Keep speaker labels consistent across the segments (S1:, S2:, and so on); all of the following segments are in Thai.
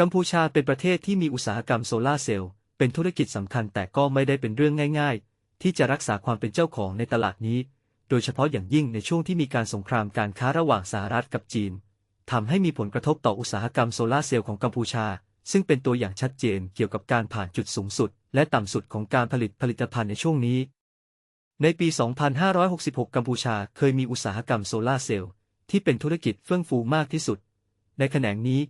S1: กัมพูชาเป็นประเทศที่มีอุตสาหกรรมโซลาเซลล์เป็นธุรกิจสำคัญแต่ก็ไม่ได้เป็นเรื่องง่าย ๆ ที่จะรักษาความเป็นเจ้าของในตลาดนี้ โดยเฉพาะอย่างยิ่งในช่วงที่มีการสงครามการค้าระหว่างสหรัฐกับจีนทำให้มีผลกระทบต่ออุตสาหกรรมโซลาเซลล์ของกัมพูชา ซึ่งเป็นตัวอย่างชัดเจนเกี่ยวกับการผ่านจุดสูงสุด และต่ำสุดของการผลิตผลิตภัณฑ์ในช่วงนี้ ในปี 2566 กัมพูชาเคยมีอุตสาหกรรมโซลาเซลล์ที่เป็นธุรกิจเฟื่องฟูมากที่สุด ในแขนงนี้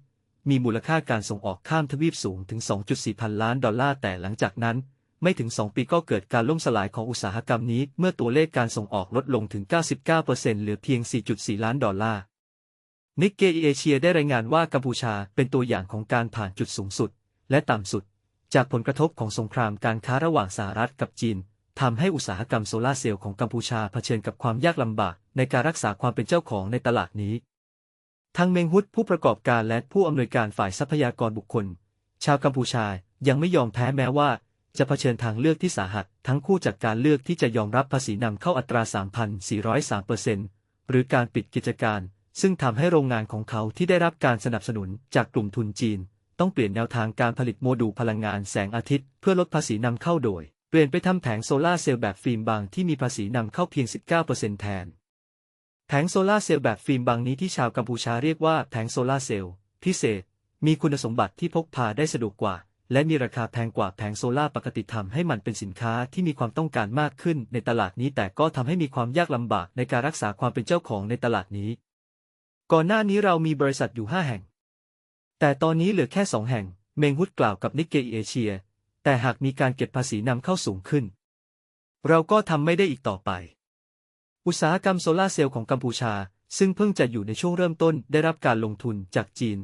S1: มีมูลค่าการส่งออกข้ามทวีปสูงถึง 2.4 พันล้านดอลลาร์แต่หลังจากนั้น ไม่ถึง 2 ปีก็เกิดการล่มสลายของอุตสาหกรรมนี้ เมื่อตัวเลขการส่งออกลดลงถึง 99%เหลือเพียง 4.4 ล้านดอลลาร์นิกเกอีเอเชียได้รายงานว่ากัมพูชาเป็นตัวอย่างของการผ่านจุดสูงสุด และต่ำสุด จากผลกระทบของสงครามการค้าระหว่างสหรัฐกับจีนทำให้อุตสาหกรรมโซลาร์เซลล์ของกัมพูชาเผชิญกับความยากลำบากในการรักษาความเป็นเจ้าของในตลาดนี้ ทางเมงฮุดผู้ประกอบการและผู้อำนวยการฝ่ายทรัพยากรบุคคล ชาวกัมพูชายังไม่ยอมแพ้แม้ว่า จะเผชิญทางเลือกที่สาหัส ทั้งคู่จากการเลือกที่จะยอมรับภาษีนำเข้าอัตรา 3,403%หรือการปิดกิจการ ซึ่งทำให้โรงงานของเขาที่ได้รับการสนับสนุนจากกลุ่มทุนจีน ต้องเปลี่ยนแนวทางการผลิตโมดูลพลังงานแสงอาทิตย์ เพื่อลดภาษีนำเข้าโดย เปลี่ยนไปทำแผงโซลาร์เซลล์แบบฟิล์มบางที่มีภาษีนำเข้าเพียง 19%แทน แผงโซลาร์เซลล์แบบฟิล์มบางนี้ที่ชาวกัมพูชาเรียกว่าแผงโซลาร์เซลล์พิเศษ มีคุณสมบัติที่พกพาได้สะดวกกว่า และมีราคาแพงกว่าแผงโซลาร์ปกติทำให้มันเป็นสินค้าที่มีความต้องการมากขึ้นในตลาดนี้แต่ก็ทำให้มีความยากลำบากในการรักษาความเป็นเจ้าของในตลาดนี้ ก่อนหน้านี้เรามีบริษัทอยู่ 5 แห่ง แต่ตอนนี้เหลือแค่ 2 แห่ง เมงฮุดกล่าวกับนิกเกอเอเชีย แต่หากมีการเก็บภาษีนำเข้าสูงขึ้น เราก็ทำไม่ได้อีกต่อไป อุตสาหกรรมโซลาเซลล์ของกัมพูชา ซึ่งเพิ่งจะอยู่ในช่วงเริ่มต้นได้รับการลงทุนจากจีน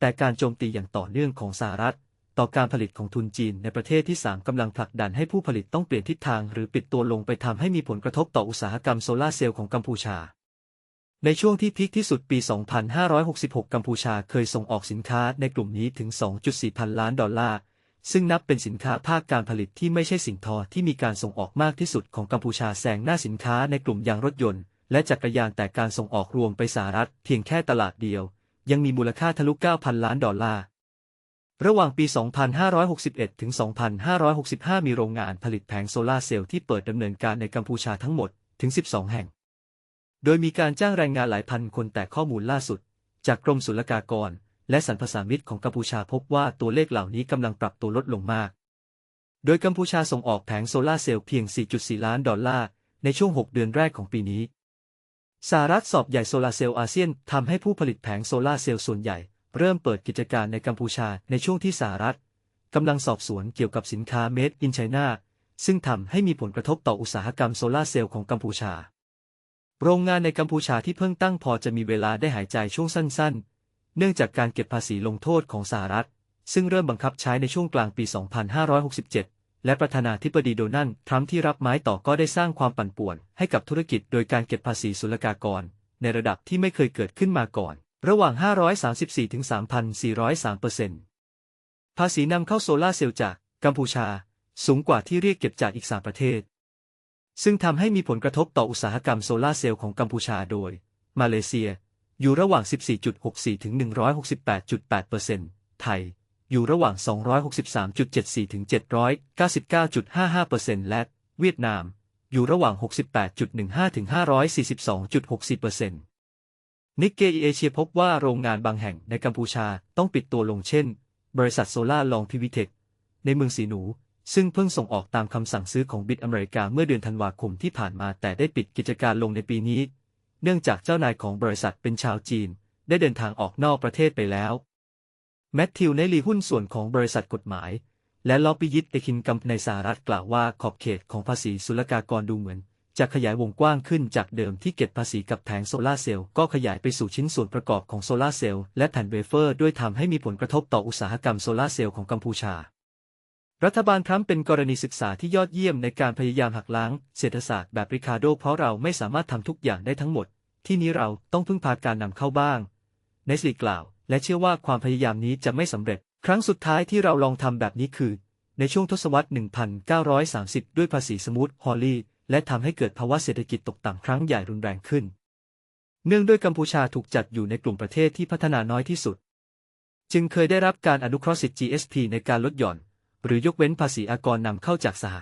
S1: แต่การโจมตีอย่างต่อเนื่องของสหรัฐ ต่อการผลิตของทุนจีนในประเทศที่ 3 กำลังผลักดันให้ผู้ผลิตต้องเปลี่ยนทิศทางหรือปิดตัวลงไปทำให้มีผลกระทบต่ออุตสาหกรรมโซลาเซลล์ของกัมพูชา ในช่วงที่พีคที่สุดปี 2566 กัมพูชาเคยส่งออกสินค้าในกลุ่มนี้ถึง 2.4 พันล้านดอลลาร์ ซึ่งนับเป็นสินค้าภาคการผลิตที่ไม่ใช่สิ่งทอที่มีการส่งออกมากที่สุดของกัมพูชาแซงหน้าสินค้าในกลุ่มยางรถยนต์ และจักรยานแต่การส่งออกรวมไปสหรัฐเพียงแค่ตลาดเดียว ยังมีมูลค่าทะลุ 9,000 ล้านดอลลาร์ ระหว่างปี 2561 ถึง 2565 มีโรงงานผลิตแผงโซลาร์เซลล์ที่เปิดดำเนินการในกัมพูชาทั้งหมดถึง 12 แห่ง โดยมีการจ้างแรงงานหลายพันคนแต่ข้อมูลล่าสุด จากกรมศุลกากร และสรรพสามิตของกัมพูชาพบว่าตัวเลขเหล่านี้กำลังปรับตัวลดลงมาก โดยกัมพูชาส่งออกแผงโซลาร์เซลล์เพียง 4.4 ล้านดอลลาร์ ในช่วง 6 เดือนแรกของปีนี้สหรัฐสอบใหญ่โซลาเซลล์อาเซียนทำให้ผู้ผลิตแผงโซลาเซลล์ส่วนใหญ่ เริ่มเปิดกิจการในกัมพูชาในช่วงที่สหรัฐกำลังสอบสวนเกี่ยวกับสินค้าเมดอินไชน่าซึ่งทำให้มีผลกระทบต่ออุตสาหกรรมโซลาเซลล์ของกัมพูชา โรงงานในกัมพูชาที่เพิ่งตั้งพอจะมีเวลาได้หายใจช่วงสั้นๆ เนื่องจากการเก็บภาษีลงโทษของสหรัฐ ซึ่งเริ่มบังคับใช้ในช่วงกลางปี 2567 และประธานาธิบดีโดนัลด์ทรัมป์ที่รับไม้ต่อก็ได้สร้างความปั่นป่วน ให้กับธุรกิจโดยการเก็บภาษีศุลกากร ในระดับที่ไม่เคยเกิดขึ้นมาก่อน ระหว่าง 534 ถึง 3,403เปอร์เซ็นต์ภาษีนำเข้าโซลาเซลล์จากกัมพูชา สูงกว่าที่เรียกเก็บจากอีก3ประเทศ ซึ่งทำให้มีผลกระทบต่ออุตสาหกรรมโซลาเซลล์ของกัมพูชาโดย มาเลเซีย อยู่ระหว่าง 14.64 ถึง 168.8เปอร์เซ็นต์ไทย อยู่ระหว่าง 263.74 ถึง 799.55%และเวียดนาม อยู่ระหว่าง 68.15 ถึง 542.60%นิกเกอีเอเชียพบว่าโรงงานบางแห่งในกัมพูชาต้องปิดตัวลงเช่น บริษัทโซลาลองพิวิเทค ในเมืองสีหนู ซึ่งเพิ่งส่งออกตามคำสั่งซื้อของบิดอเมริกาเมื่อเดือนธันวาคมที่ผ่านมาแต่ได้ปิดกิจการลงในปีนี้ เนื่องจากเจ้านายของบริษัทเป็นชาวจีน ได้เดินทางออกนอกประเทศไปแล้ว แมทธิวเนลีหุ้นส่วนของบริษัทกฎหมาย และล็อบบี้ยิตเอคินกัมในสหรัฐกล่าวว่าขอบเขตของภาษีศุลกากรดูเหมือน จะขยายวงกว้างขึ้นจากเดิมที่เก็บภาษีกับแผงโซลาเซลล์ก็ขยายไปสู่ชิ้นส่วนประกอบของโซลาเซลล์และแผ่นเวเฟอร์ด้วยทำให้มีผลกระทบต่ออุตสาหกรรมโซลาเซลล์ของกัมพูชารัฐบาลทรัมป์เป็นกรณีศึกษาที่ยอดเยี่ยมในการพยายามหักล้างเศรษฐศาสตร์แบบริคาโด เพราะเราไม่สามารถทำทุกอย่างได้ทั้งหมด ที่นี้เราต้องพึ่งพาการนำเข้าบ้างเนสลีกล่าว และเชื่อว่าความพยายามนี้จะไม่สำเร็จ ครั้งสุดท้ายที่เราลองทำแบบนี้คือ ในช่วงทศวรรษ 1930 ด้วยภาษีสมูทฮอลลี่ และทำให้เกิดภาวะเศรษฐกิจตกต่ำครั้งใหญ่รุนแรงขึ้น เนื่องด้วยกัมพูชาถูกจัดอยู่ในกลุ่มประเทศที่พัฒนาน้อยที่สุด จึงเคยได้รับการอนุเคราะห์สิทธิ GSP ในการลดหย่อน หรือยกเว้นภาษีอากรนำเข้าจากสห